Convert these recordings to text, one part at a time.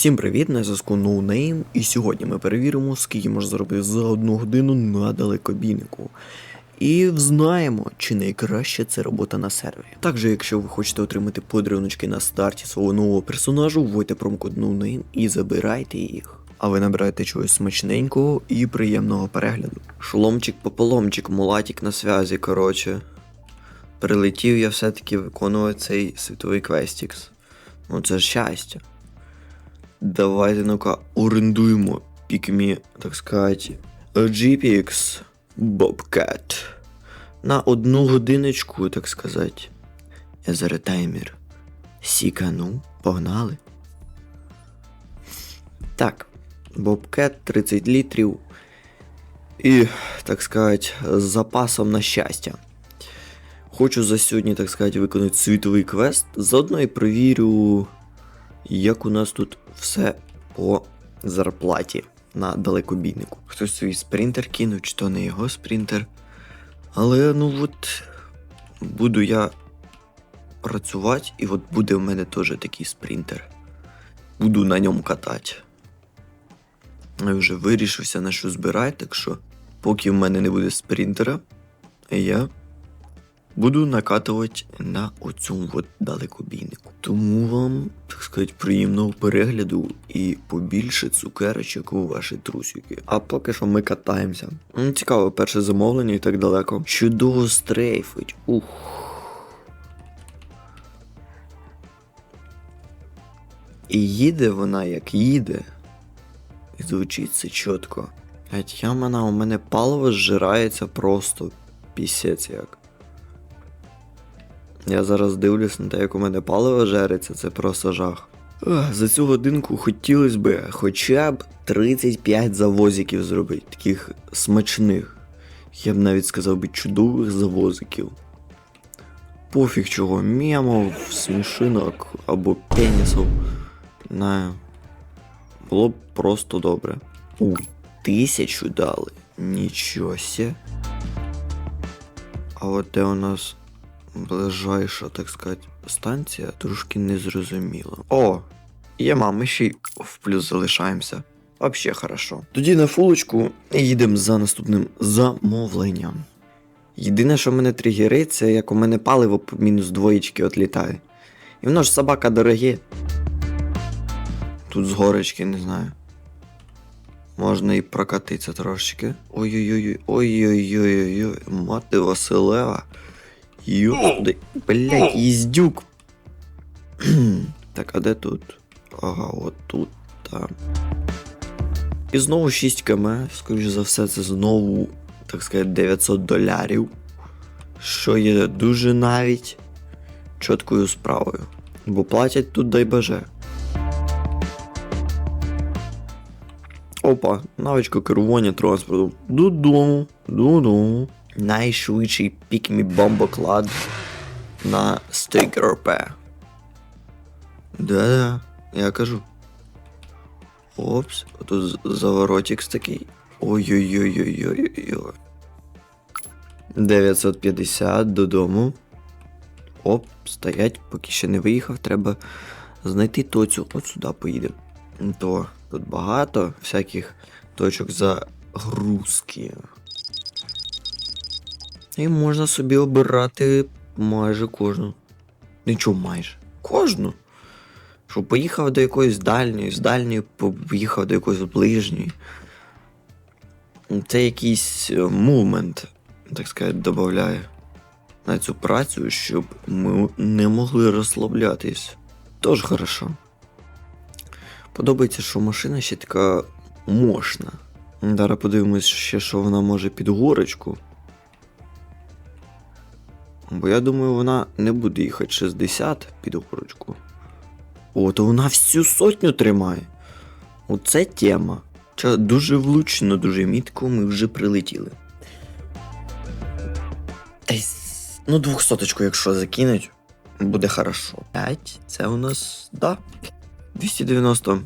Всім привіт, на зв'язку NoName, і сьогодні ми перевіримо, скільки можна заробити за одну годину на далекобійнику. І взнаємо, чи найкраще це робота на сервері. Також, якщо ви хочете отримати подаруночки на старті свого нового персонажу, вводьте промокод NoName і забирайте їх. А ви набираєте чогось смачненького і приємного перегляду. Шоломчик пополомчик, мулатик на зв'язі, коротше. Прилетів я все-таки виконувати цей світовий квестікс. Ну це ж щастя. Давайте ну-ка орендуємо пікмі, так сказати, GPX Bobcat. На одну годиночку, так сказати. Я зараз таймер. Сікану, погнали. Так, Bobcat 30 літрів. І, так сказати, з запасом на щастя. Хочу за сьогодні, так сказати, виконати світовий квест. Заодно і перевірю, як у нас тут все по зарплаті на далекобійнику. Хтось свій спринтер кинув, чи то не його спринтер. Але ну от буду я працювати, і от буде в мене теж такий спринтер. Буду на ньому катати. Я вже вирішився на що збирати, так що поки в мене не буде спринтера, я буду накатувати на оцьому от далекобійнику. Тому вам, так сказати, приємного перегляду і побільше цукерочок у ваші трусики. А поки що ми катаємося. М, Цікаво, перше замовлення і так далеко. Чудово стрейфить. Ух. І їде вона як їде. І звучить це чітко. Геть ямана, у мене паливо зжирається просто пісець як. Я зараз дивлюсь на те, як у мене паливо жереться, це просто жах. За цю годинку хотілося б хоча б 35 завозиків зробити, таких смачних. Я б навіть сказав би чудових завозиків. Пофіг чого, мемов, смішинок або пенісів. Не. Було б просто добре. У, тисячу дали. Нічого сє. А от де у нас ближайша, так сказати, станція трошки незрозуміла. О, є мами ще й в плюс залишаємося. Вообще хорошо. Тоді на фулочку їдемо за наступним замовленням. Єдине, що мене тригерить, це як у мене паливо по мінус двоєчки отлітає. І воно ж собака дороге. Тут з горочки, не знаю. Можна і прокатитися трошечки. Ой-ой-ой, ой-ой-ой, ой мати Василева. Йоди, блять, їздюк. так, а де тут? Ага, от тут, там. І знову 6 км, скоріш за все, це знову, так сказати, 900 долярів. Що є дуже навіть чіткою справою. Бо платять тут дай боже. Опа, навичка керування транспортом. Додому, додому. Найшвидший пікмі бомбоклад на стейк РП. Да-да, я кажу. Опс, тут заворотик такий. Ой-ой-ой-ой-ой-ой. 950 додому. Оп, стоять, поки ще не виїхав, треба знайти тоцю. От сюди поїдемо. То тут багато всяких точок загрузки. І можна собі обирати майже кожну. Нічого майже. Кожну. Щоб поїхав до якоїсь дальньої, з дальньої поїхав до якоїсь ближньої. Це якийсь мувмент, так сказати, додає на цю працю, щоб ми не могли розслаблятись. Тож хорошо. Подобається, що машина ще така мощна. Зараз подивимось ще, що вона може під горочку. Бо я думаю, вона не буде їхати 60 під горочку. О, то вона всю сотню тримає. Оце тема. Ча, дуже влучно, дуже мітко ми вже прилетіли. Десь, ну, двохсоточку, якщо закинуть, буде хорошо. 5, це у нас, да. 290.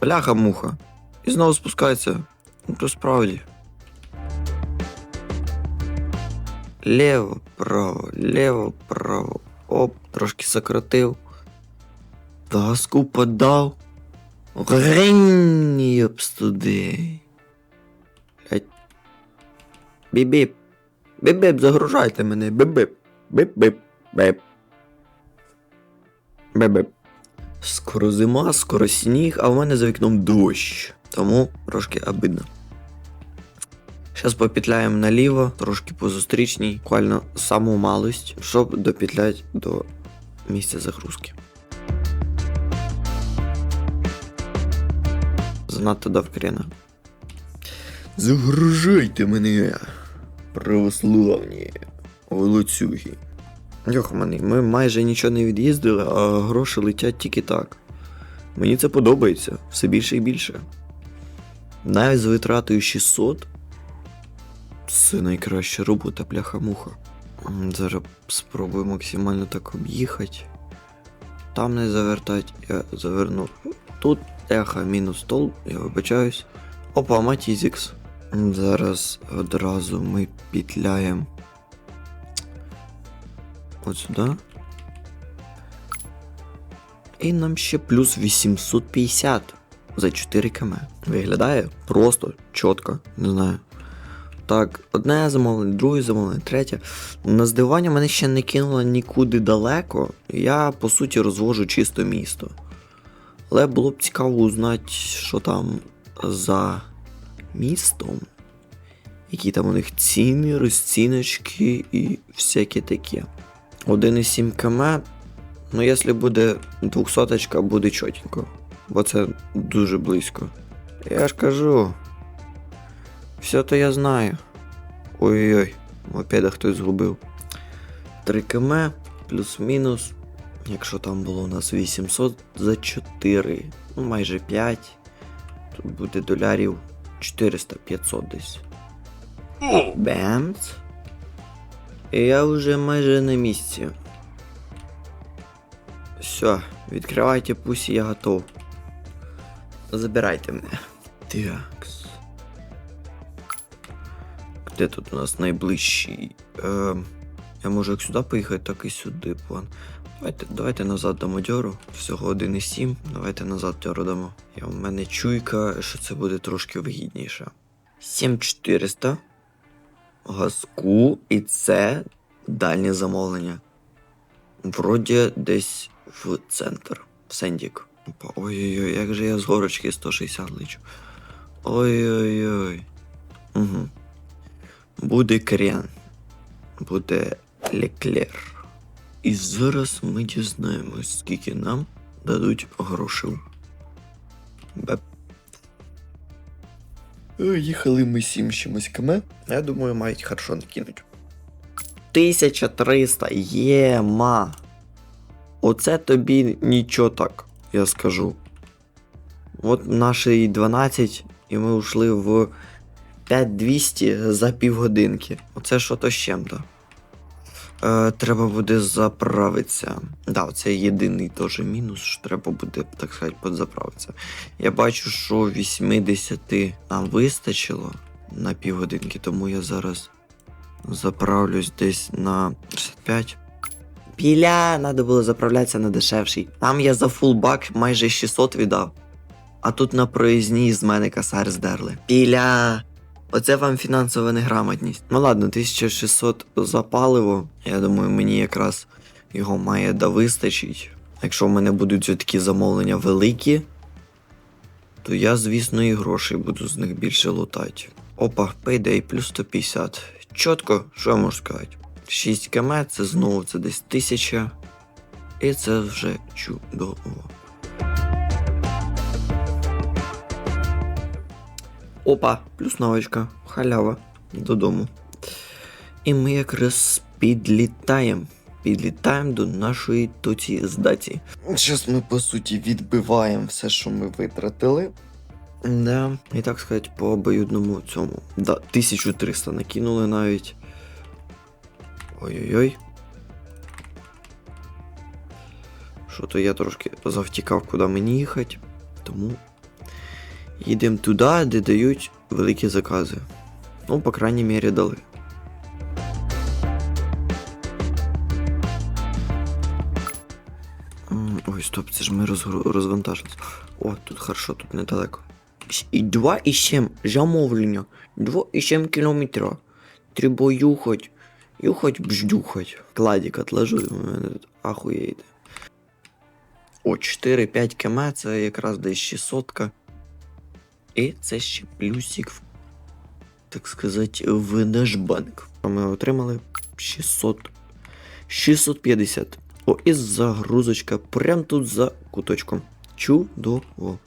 Бляха-муха. І знову спускається. Ну, то справді. Лево, право, лево, право. Оп, трошки сократив. Таску подав. Гринь, йопстуди. Блять. Біп-біп. Біп-біп, загружайте мене. Біп-біп. Біп-біп. Біп. Біп-біп. Скоро зима, скоро сніг, а в мене за вікном дощ. Тому трошки обидно. Зараз попетляємо наліво, трошки по зустрічній, буквально саму малость, щоб допетлять до місця загрузки. Занадто дав крена. Загружайте мене, православні волоцюги. Йохмани, ми майже нічого не від'їздили, а гроші летять тільки так. Мені це подобається все більше і більше. Навіть з витратою 600 це найкраща робота, бляха-муха. Зараз спробую максимально так об'їхати. Там не завертать, я заверну. Тут еха мінус стол, я вибачаюсь. Опа, матізікс. Зараз одразу ми петляємо. От сюди. І нам ще плюс 850 за 4 км. Виглядає просто чітко, не знаю. Так, одне замовлення, друге замовлення, третє. На здивування мене ще не кинуло нікуди далеко. Я, по суті, розвожу чисто місто. Але було б цікаво узнати, що там за містом. Які там у них ціни, розціночки і всяке таке. 1,7 км. Ну, якщо буде 200 буде чотенько. Бо це дуже близько. Я ж кажу. Все то я знаю. Ой-ой-ой, мопеда хтось згубив. 3 км плюс-мінус. Якщо там було у нас 800 за 4, ну майже 5. Тут буде долярів 400-500 десь. Бемц. І я вже майже на місці. Все, відкривайте пусть я готов. Забирайте мене. Такс. Де тут у нас найближчий? Е, я можу як сюди поїхати, так і сюди, план. Давайте, давайте назад дамо дьору. Всього 1,7. Давайте назад дьору дамо. Я, у мене чуйка, що це буде трошки вигідніше. 7400. Газку, і це дальнє замовлення. Вроді десь в центр. В Сендік. Ой-ой-ой, як же я з горочки 160 лечу. Ой-ой-ой. Угу. Буде крен. Буде леклер. І зараз ми дізнаємось, скільки нам дадуть грошей. Беп. Е, Їхали ми сім чимось км. Я думаю, мають хорошо накинуть. 1300 єма. Оце тобі нічого так, я скажу. От наші 12, і ми ушли в 5200 за півгодинки. Оце що то з чим-то. Е, треба буде заправитися. Да, це єдиний теж мінус, що треба буде, так сказати, подзаправитися. Я бачу, що 80 нам вистачило на півгодинки, тому я зараз заправлюсь десь на 65. Біля, треба було заправлятися на дешевший. Там я за фулбак майже 600 віддав. А тут на проїзній з мене косарь здерли. Біля. Оце вам фінансова неграмотність. Ну ладно, 1600 за паливо. Я думаю, мені якраз його має да вистачить. Якщо в мене будуть такі замовлення великі, то я, звісно, і грошей буду з них більше лутати. Опа, Payday плюс 150. Чітко, що я можу сказати? 6 км це знову це десь 1000. І це вже чудово. Опа, плюс навичка, халява додому. І ми якраз підлітаємо. Підлітаємо до нашої тоці здаті. Зараз ми, по суті, відбиваємо все, що ми витратили. Да, і так сказати, по обоюдному цьому. Да, 1300 накинули навіть. Ой-ой-ой. Що то я трошки завтікав, куди мені їхати. Тому їдемо туди, де дають великі закази. Ну, по крайній мірі, дали. Ой, стоп, це ж ми розвантажились. О, тут хорошо, тут недалеко. І 2,7 замовлення. 2,7 кілометра. Треба юхать. Юхать бждюхать. Кладік отложу, у мене тут ахуєйте. О, 4-5 км, це якраз десь 600. І це ще плюсик, так сказати, в наш банк. Ми отримали 600. 650. О, і загрузочка прям тут за куточком. Чудово.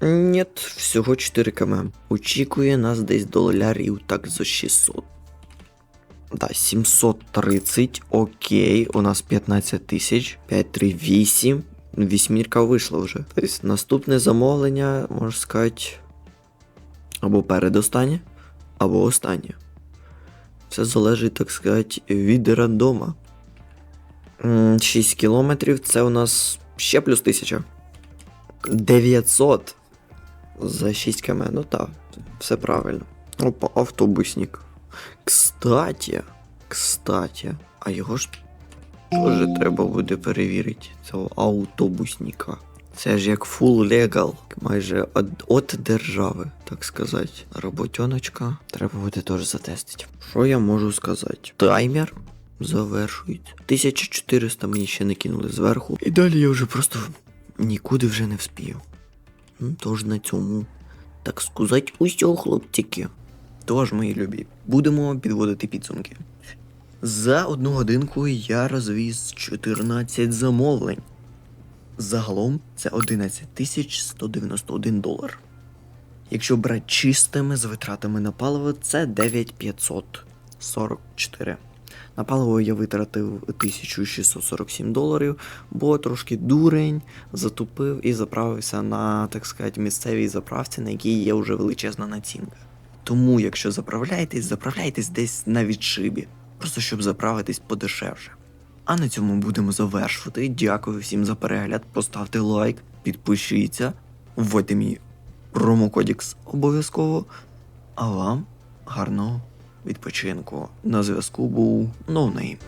Нет, всього 4 км. Очікує нас десь доларів так за 600. Да, 730, окей, у нас 15 тисяч, 538, вісьмірка вийшла вже. Тобто наступне замовлення, можна сказати, або передостаннє, або останнє. Все залежить, так сказати, від рандома. 6 кілометрів це у нас ще плюс 1000. 900 за 6 км. Ну так, все правильно. Опа, автобусник. Кстати, кстати, а його ж теж треба буде перевірити, цього автобусника. Це ж як full legal, майже от держави, так сказати. Роботяночка. Треба буде теж затестити. Що я можу сказати? Таймер завершується. 1400 мені ще не кинули зверху. І далі я вже просто нікуди вже не вспію. Ну, Тож на цьому, так сказати, усього хлопчики. Тож, мої любі, будемо підводити підсумки. За одну годинку я розвіз 14 замовлень. Загалом це 11 тисяч 191 долар. Якщо брати чистими з витратами на паливо, це 9544. На паливо я витратив 1647 доларів, бо трошки дурень затупив і заправився на, так сказати, місцевій заправці, на якій є вже величезна націнка. Тому, якщо заправляєтесь, заправляйтесь десь на відшибі, просто щоб заправитись подешевше. А на цьому будемо завершувати. Дякую всім за перегляд. Поставте лайк, підпишіться, вводьте мій промокодікс обов'язково. А вам гарного відпочинку. На зв'язку був ноунейм.